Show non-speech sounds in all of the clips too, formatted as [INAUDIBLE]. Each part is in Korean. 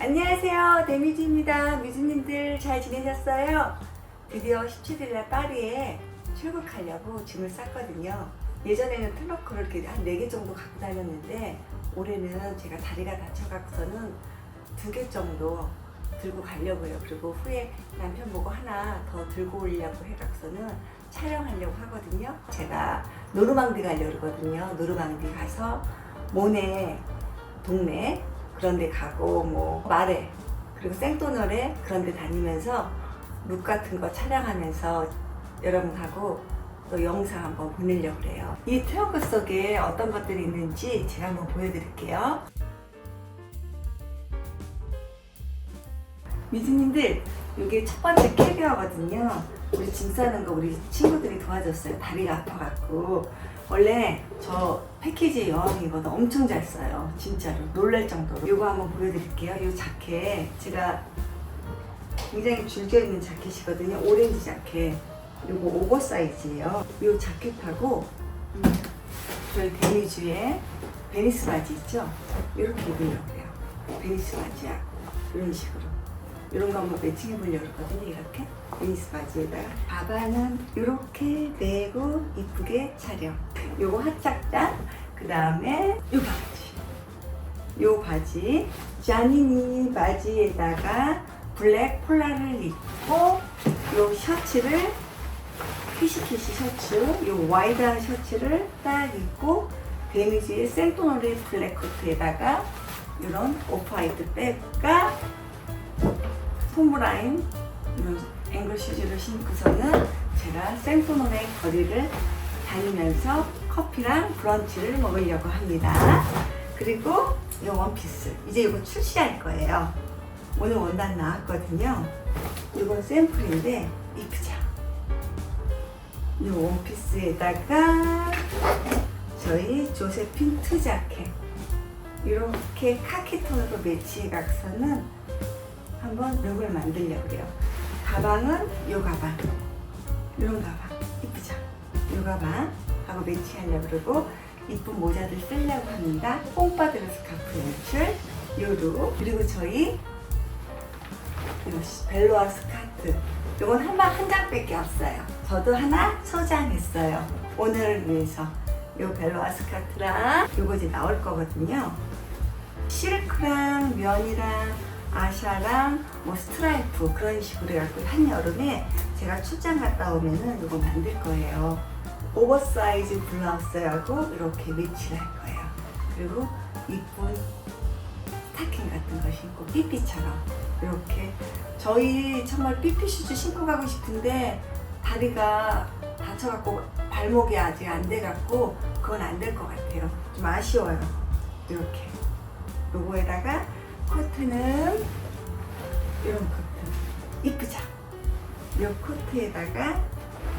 안녕하세요. 데미지입니다. 미주님들 잘 지내셨어요? 드디어 17일날 파리에 출국하려고 짐을 쌌거든요. 예전에는 트럭을 이렇게 한 4개 정도 갖고 다녔는데 올해는 제가 다리가 다쳐갖고서는 2개 정도 들고 가려고요. 그리고 후에 남편 보고 하나 더 들고 오려고 해갖고서는 촬영하려고 하거든요. 제가 노르망디 가려고 그러거든요. 노르망디 가서 모네 동네 그런 데 가고 뭐 마레 그리고 생토널에 그런 데 다니면서 룩 같은 거 촬영하면서 여러분하고 또 영상 한번 보내려고 그래요. 이 트렁크 속에 어떤 것들이 있는지 제가 한번 보여드릴게요. 미주님들 이게 첫 번째 캐비어거든요. 우리 짐 싸는 거 우리 친구들이 도와줬어요. 다리가 아파갖고 원래 저 패키지 여왕이거든 엄청 잘 써요. 진짜로 놀랄 정도로. 이거 한번 보여드릴게요. 이 자켓 제가 굉장히 줄겨 있는 자켓이거든요. 오렌지 자켓. 이거 오버 사이즈예요. 이 자켓하고 음, 저희 데니주의 베니스 바지 있죠? 이렇게 입으려고 해요. 베니스 바지하고 이런 식으로. 이런 거 한번 매칭해 보려고 그러거든요. 이렇게 베니스 바지에다가 가방은 이렇게 내고 이쁘게 촬영. 요거 핫짝짝. 그 다음에 요 바지. 요 바지. 자니니 바지에다가 블랙 폴라를 입고 요 셔츠를 키시키시 셔츠, 요 와이드한 셔츠를 딱 입고 데미지의 생토노리 블랙 코트에다가 이런 오프화이트 백과 폼브라인 이런 앵글 슈즈를 신고서는 제가 생토노의 거리를 다니면서 커피랑 브런치를 먹으려고 합니다. 그리고 이 원피스 이제 이거 출시할 거예요. 오늘 원단 나왔거든요. 이건 샘플인데 이쁘죠? 이 원피스에다가 저희 조세핀 트자켓 이렇게 카키 톤으로 매치해 각서는 한번 룩을 만들려고 그래요. 가방은 요 가방, 이런 가방 이쁘죠? 요 가방 하고 매치하려고 그러고 이쁜 모자들 쓰려고 합니다. 뽕바드르 스카프 연출 요룩 그리고 저희 요 시- 벨로아 스카트 요건 한방 한 장밖에 없어요. 저도 하나 소장했어요. 오늘을 위해서 요 벨로아 스카트랑 요거 이제 나올 거거든요. 실크랑 면이랑 아샤랑 뭐 스트라이프 그런 식으로 해갖고 한 여름에 제가 출장 갔다 오면은 이거 만들 거예요. 오버사이즈 블라우스하고 이렇게 매치를 할 거예요. 그리고 이쁜 스타킹 같은 거 신고 삐삐처럼 이렇게 저희 정말 삐삐 슈즈 신고 가고 싶은데 다리가 다쳐갖고 발목이 아직 안 돼갖고 그건 안 될 것 같아요. 좀 아쉬워요. 이렇게 요거에다가 코트는 이런 코트 이쁘죠? 이 코트에다가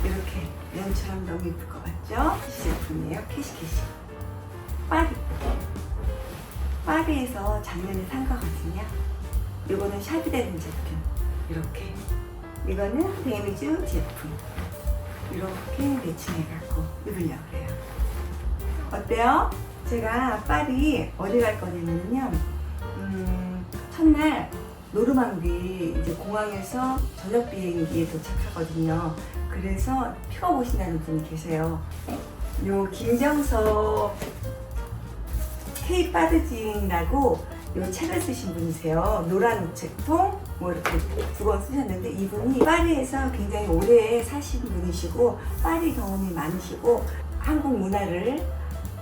이렇게 면처럼 너무 이쁠 것 같죠? 제품이에요. 캐시캐시 파리 파리에서 작년에 산 거거든요. 이거는 샵이 되는 제품 이렇게 이거는 데미주 제품 이렇게 매칭해갖고 입으려고 해요. 어때요? 제가 파리 어디 갈 거냐면요. 음, 첫날 노르망디 이제 공항에서 저녁 비행기에 도착하거든요. 그래서 픽업 오신다는 분이 계세요. 요 김정석 K 빠르징이라고 요 책을 쓰신 분이세요. 노란 책통 뭐 이렇게 두 권 쓰셨는데 이분이 파리에서 굉장히 오래 사신 분이시고 파리 경험이 많으시고 한국 문화를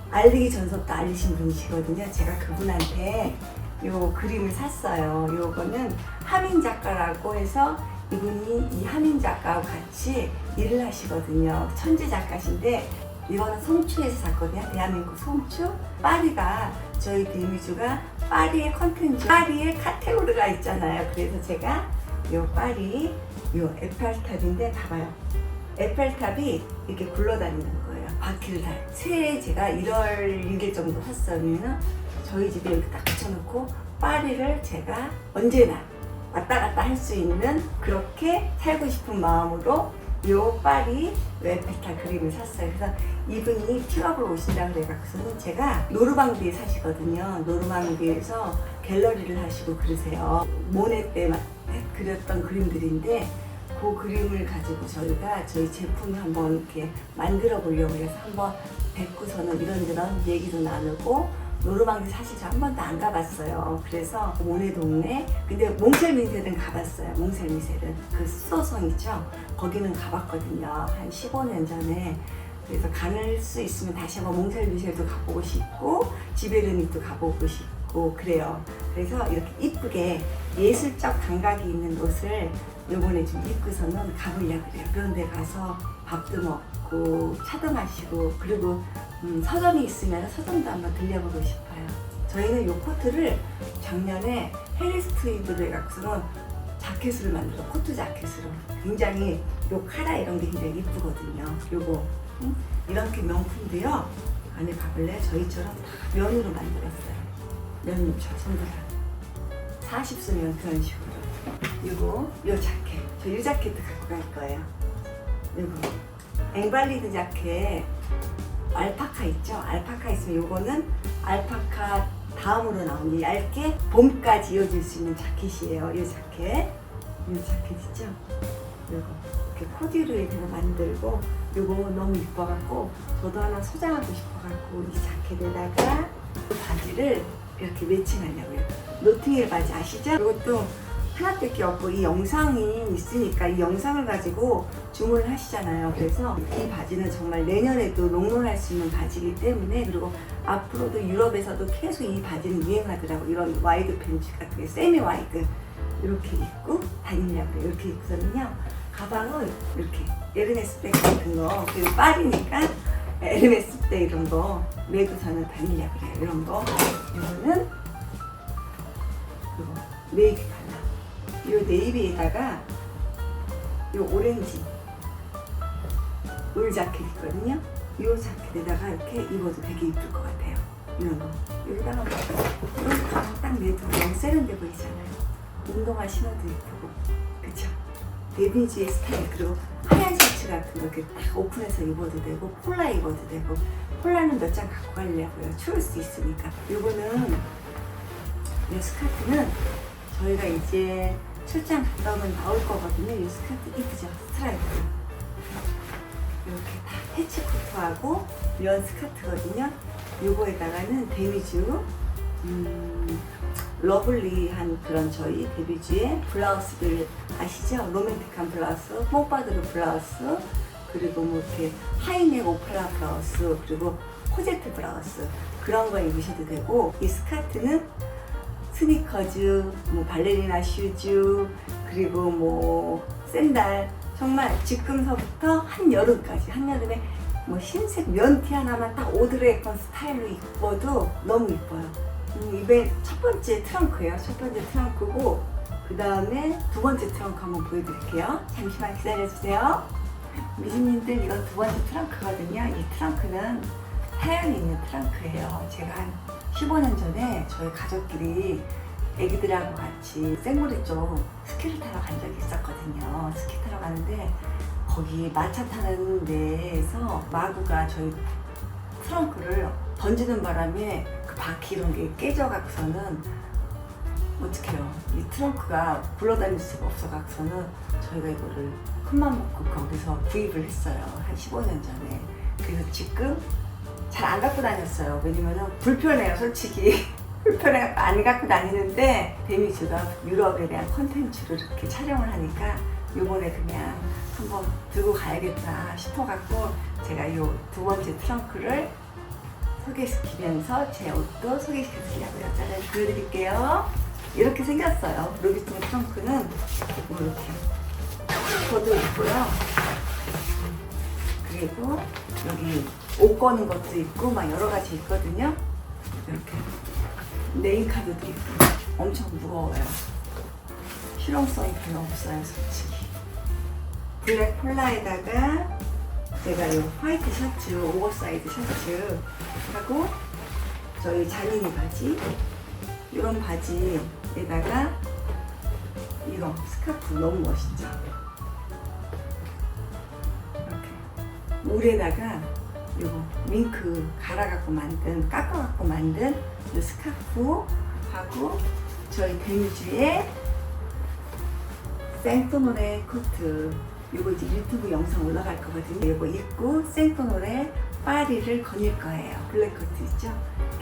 알리기 전서부터 알리신 분이시거든요. 제가 그분한테 요 그림을 샀어요. 요거는 하민 작가라고 해서 이분이 이 하민 작가하고 같이 일을 하시거든요. 천재 작가신데 이거는 송추에서 샀거든요. 대한민국 송추. 파리가 저희 데미주가 파리의 컨텐츠, 파리의 카테고리가 있잖아요. 그래서 제가 요 파리, 요 에펠탑인데 봐봐요. 에펠탑이 이렇게 굴러다니는 거예요. 바퀴를 다. 새해 제가 1월 1일 정도 샀으면 저희 집에 이렇게 딱 붙여놓고 파리를 제가 언제나 왔다 갔다 할 수 있는 그렇게 살고 싶은 마음으로 요 파리 웹페타 그림을 샀어요. 그래서 이분이 픽업을 오신다고 그래갖고서는 제가 노르방디에 사시거든요. 노르방디에서 갤러리를 하시고 그러세요. 모네 때 마- 그렸던 그림들인데 그 그림을 가지고 저희가 저희 제품을 한번 이렇게 만들어 보려고 해서 한번 뵙고서는 이런저런 얘기도 나누고 노르방디 사실 저 한 번도 안 가봤어요. 그래서 모네 동네 근데 몽셀미셀은 가봤어요. 몽셀미셀은 그 수도성 있죠. 거기는 가봤거든요. 한 15년 전에. 그래서 가는 수 있으면 다시 한번 몽셀미셀도 가보고 싶고 지베르닉도 가보고 싶고 그래요. 그래서 이렇게 이쁘게 예술적 감각이 있는 옷을 요번에 좀 입고서는 가보려고 그래요. 그런 데 가서 밥도 먹고 차도 마시고 그리고 음, 서점이 있으면 서점도 한번 들려보고 싶어요. 저희는 요 코트를 작년에 헬리스트리드를 해갖고서는 자켓으로 만들어 코트 자켓으로 굉장히 요 카라 이런 게 굉장히 이쁘거든요. 요거 음? 이렇게 명품도요. 안에 가볼래? 저희처럼 다 면으로 만들었어요. 면입죠, 전부 다. 40수면 그런 식으로. 요거, 요 자켓. 저이 자켓도 갖고 갈 거예요. 요거. 앵발리드 자켓. 알파카 있죠? 알파카 있으면 요거는 알파카 다음으로 나오는 얇게 봄까지 이어질 수 있는 자켓이에요. 이 자켓. 이 자켓 있죠? 요거. 이렇게 코디를 제가 만들고 요거 너무 이뻐갖고 저도 하나 소장하고 싶어갖고 이 자켓에다가 이 바지를 이렇게 매칭하려고요. 노팅힐 바지 아시죠? 이것도 하나밖에 없고 이 영상이 있으니까 이 영상을 가지고 주문을 하시잖아요. 그래서 이 바지는 정말 내년에도 롱런할 수 있는 바지이기 때문에 그리고 앞으로도 유럽에서도 계속 이 바지는 유행하더라고. 이런 와이드 팬츠 같은 게 세미 와이드 이렇게 입고 다니려고요. 이렇게 입고서는요. 가방을 이렇게 에르메스 백 같은 거 그리고 파리니까 에르메스 백 이런 거 메고서는 다니려고 그래요. 이런 거 이거는 이거 네이비 이 네이비에다가 이 오렌지 울 자켓 있거든요. 이 자켓에다가 이렇게 입어도 되게 이쁠 것 같아요. 이런 거 여기다가 이런 가방 딱 내도 너무 세련돼 보이잖아요. 운동화 신어도 예쁘고 그쵸? 데비지의 스타일 그리고 하얀 셔츠 같은 거 이렇게 딱 오픈해서 입어도 되고 폴라 입어도 되고 폴라는 몇 장 갖고 가려고요 추울 수 있으니까 요거는 이 스커트는 저희가 이제 출장 갔다 오면 나올 거거든요. 이 스커트 이쁘죠? 스트라이프 이렇게 다 패치 코트하고 면 스커트거든요. 요거에다가는 데미주 음, 러블리한 그런 저희 데뷔주의 블라우스들 아시죠? 로맨틱한 블라우스, 뽕바드르 블라우스, 그리고 뭐 이렇게 하이넥 오팔라 블라우스, 그리고 코제트 블라우스. 그런 거 입으셔도 되고 이 스커트는 스니커즈, 뭐 발레리나 슈즈, 그리고 뭐 샌달 정말 지금서부터 한여름까지 한여름에 뭐 흰색 면티 하나만 딱 오드레이컨 스타일로 입어도 너무 이뻐요. 음, 이게 첫 번째 트렁크예요. 첫 번째 트렁크고 그 다음에 두 번째 트렁크 한번 보여드릴게요. 잠시만 기다려주세요. 미주님들 이건 두 번째 트렁크거든요. 이 트렁크는 사연이 있는 트렁크예요. 제가 한 15년 전에 저희 가족끼리 애기들하고 같이 생모리 쪽 스키를 타러 간 적이 있었거든요. 스키 타러 가는데 거기 마차 타는 데에서 마구가 저희 트렁크를 던지는 바람에 그 바퀴 이런 게 깨져갖고서는 어떡해요. 이 트렁크가 굴러다닐 수가 없어갖고서는 저희가 이거를 큰맘 먹고 거기서 구입을 했어요. 한 15년 전에. 그래서 지금 잘 안 갖고 다녔어요. 왜냐면은 불편해요, 솔직히. [LAUGHS] 불편해서 안 갖고 다니는데 데미즈가 유럽에 대한 컨텐츠를 이렇게 촬영을 하니까 요번에 그냥 한번 들고 가야겠다 싶어갖고 제가 이두 번째 트렁크를 소개시키면서 제 옷도 소개시켜드리려고요. 짜잔 보여드릴게요. 이렇게 생겼어요. 루비통 트렁크는 뭐 이렇게 저도 있고요. 그리고 여기 옷 거는 것도 있고 막 여러 가지 있거든요. 이렇게 네임카드도 있고 엄청 무거워요. 실용성이 별로 없어요, 솔직히. 블랙 폴라에다가 제가 이 화이트 셔츠, 오버사이즈 셔츠 하고 저희 자니니 바지 이런 바지에다가 이거 스카프 너무 멋있죠? 물에다가 요거 밍크 갈아갖고 만든 깎아갖고 만든 요 스카프하고 저희 데미주의 생토노레 코트 요거 이제 유튜브 영상 올라갈 거거든요. 요거 입고 생토노레 파리를 거닐 거예요. 블랙 코트 있죠?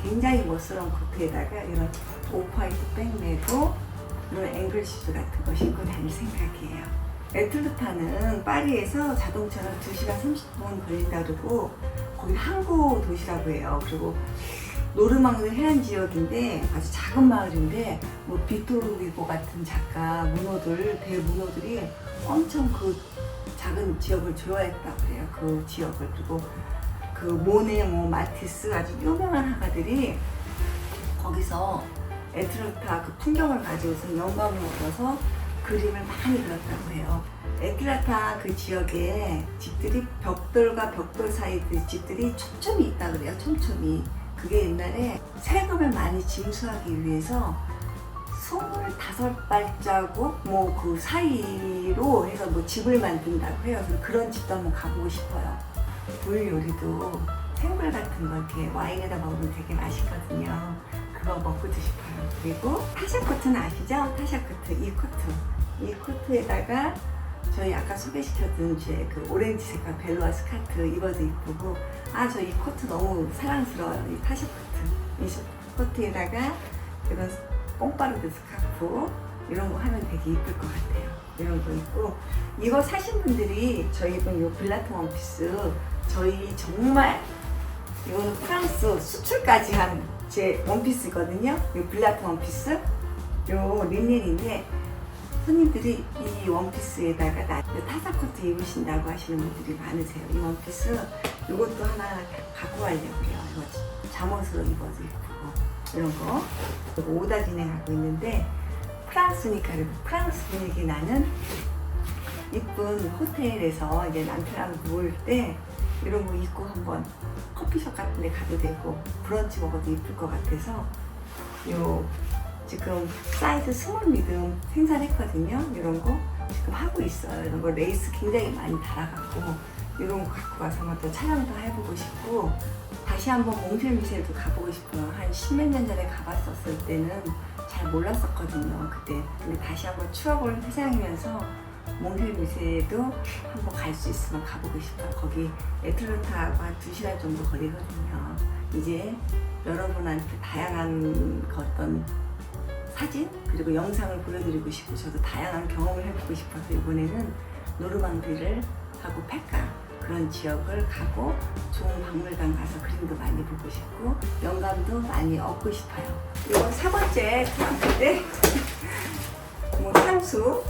굉장히 멋스러운 코트에다가 이런 오프화이트 백내고 이런 앵글 슈즈 같은 거 신고 다닐 생각이에요 에틀르타는 파리에서 자동차로 2시간 30분 걸린다 그러고 거기 항구 도시라고 해요. 그리고 노르망드 해안 지역인데 아주 작은 마을인데 뭐 비토르 위고 같은 작가 문호들 대문호들이 엄청 그 작은 지역을 좋아했다고 그래요. 그 지역을. 그리고 그 모네 뭐 마티스 아주 유명한 화가들이 거기서 에트라타 그 풍경을 가지고서 영감을 얻어서 그림을 많이 그렸다고 해요. 에트라타 그 지역에 집들이 벽돌과 벽돌 사이 그 집들이 촘촘히 있다 그래요. 촘촘히. 그게 옛날에 세금을 많이 징수하기 위해서 25발자국 뭐 그 사이로 해서 뭐 집을 만든다고 해요. 그런 집도 한번 가보고 싶어요. 불 요리도 생굴 같은 거 이렇게 와인에다 먹으면 되게 맛있거든요. 그거 먹고 싶어요. 그리고 타샤 코트는 아시죠? 타샤 코트, 이 코트. 이 코트에다가 저희 아까 소개시켜준 제그 오렌지 색깔 벨로아 스카트 입어도 이쁘고 아 저 이 코트 너무 사랑스러워요. 이 타샤 코트. 이 셔- 코트에다가 이런 뽕빠르드 스카프 이런 거 하면 되게 이쁠 것 같아요. 이런 거 있고 이거 사신 분들이 저희 요 블라트 원피스 저희 정말 이거는 프랑스 수출까지 한 제 원피스거든요. 이 블라트 원피스. 요 린넨인데 손님들이 이 원피스에다가 나 타사 코트 입으신다고 하시는 분들이 많으세요. 이 원피스 이것도 하나 갖고 가려고요. 이거 잠옷으로 입어도 예쁘고 이런 거. 오다 진행하고 있는데 프랑스니까 그리고 프랑스 분위기 나는 이쁜 호텔에서 이제 남편하고 누울 때 이런 거 입고 한번 커피숍 같은 데 가도 되고 브런치 먹어도 이쁠 것 같아서 요 지금 사이즈 스몰 미듬 생산했거든요. 이런 거 지금 하고 있어요. 이런 거 레이스 굉장히 많이 달아갖고 이런 거 갖고 가서 한번 또 촬영도 해보고 싶고 다시 한번 몽쉘미셸도 가보고 싶어요. 한 십몇 년 전에 가봤었을 때는 잘 몰랐었거든요 그때. 근데 다시 한번 추억을 회상하면서 몽쉘미셸도 한번 갈 수 있으면 가보고 싶어요. 거기 애틀랜타하고 한 2시간 정도 거리거든요. 이제 여러분한테 다양한 그 어떤 사진 그리고 영상을 보여드리고 싶고 저도 다양한 경험을 해보고 싶어서 이번에는 노르망디를 하고 페카 그런 지역을 가고 좋은 박물관 가서 그림도 많이 보고 싶고 영감도 많이 얻고 싶어요. 이건 세 번째 트렁크인데 [LAUGHS] 뭐 향수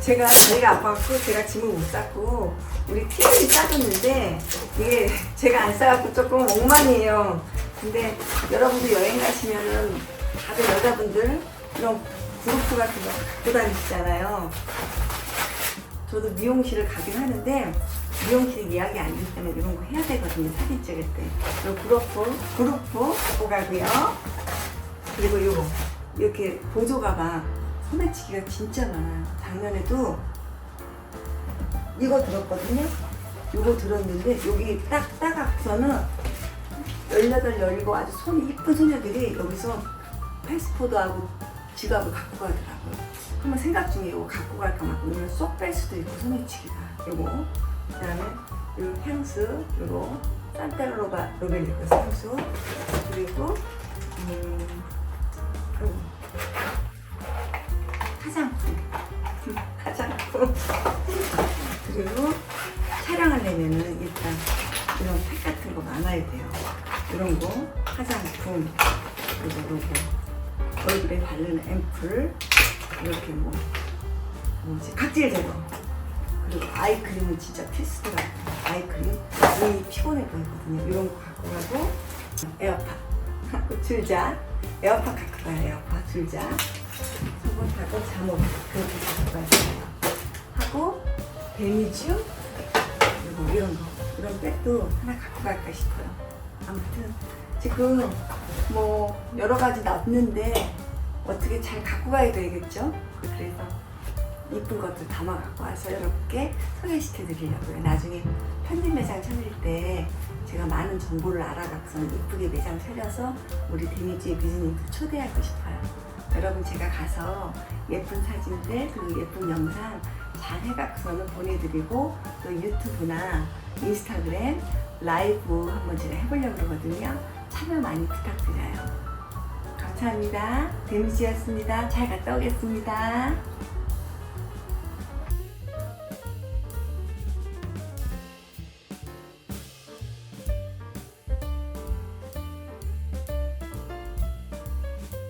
제가 다리가 아파갖고 제가 짐을 못 쌌고 우리 팀원이 싸줬는데 이게 제가 안 싸갖고 조금 엉망이에요. 근데 여러분들 여행 가시면은 다들 여자분들 이런 그룹프 같은 거 갖고 다니시잖아요. 저도 미용실을 가긴 하는데 미용실 예약이 안 되기 때문에 이런 거 해야 되거든요. 사진 찍을 때. 요 그룹프, 그룹프 갖고 가고요. 그리고 요거 이렇게 보조 가방 소매치기가 진짜 많아요. 작년에도 이거 들었거든요. 이거 들었는데 여기 딱 따갖고서는 18, 17 아주 손이 이쁜 소녀들이 여기서 패스포드하고 지갑을 갖고 가더라고요. 한번 생각 중에 이거 갖고 갈까 막 왜냐면 쏙뺄 수도 있고 소매치기가 이거 그다음에 이 향수 이거 산테로가 로벨리코 향수 그리고 음 그리고 화장품. [LAUGHS] 화장품. 그리고 촬영하려면은 일단 이런 팩 같은 거 많아야 돼요. 이런 거 화장품. 그리고 요거. 얼굴에 바르는 앰플. 이렇게 뭐 뭐지? 각질 제거. 그리고 아이크림은 진짜 필수더라고요 아이크림. 눈이 피곤해 보이거든요. 이런 거 갖고 가고 에어팟. [LAUGHS] 하고 줄자. 에어팟 갖고 가요 에어팟. 줄자 한번하고 잠옷 그렇게 갖고 가세요 하고 데미주 그리고 이런 거 이런 백도 하나 갖고 갈까 싶어요 아무튼 지금 뭐 여러 가지 났는데 어떻게 잘 갖고 가야 되겠죠 그래서 이쁜 것도 담아 갖고 와서 이렇게 소개시켜 드리려고요. 나중에 편집 매장 차릴 때 제가 많은 정보를 알아갖고서 이쁘게 매장 차려서 우리 데미지 비즈니스 초대하고 싶어요. 여러분 제가 가서 예쁜 사진들 그리고 예쁜 영상 잘 해갖고서는 보내드리고 또 유튜브나 인스타그램 라이브 한번 제가 해보려고 그러거든요. 참여 많이 부탁드려요. 감사합니다. 데미지였습니다. 잘 갔다 오겠습니다.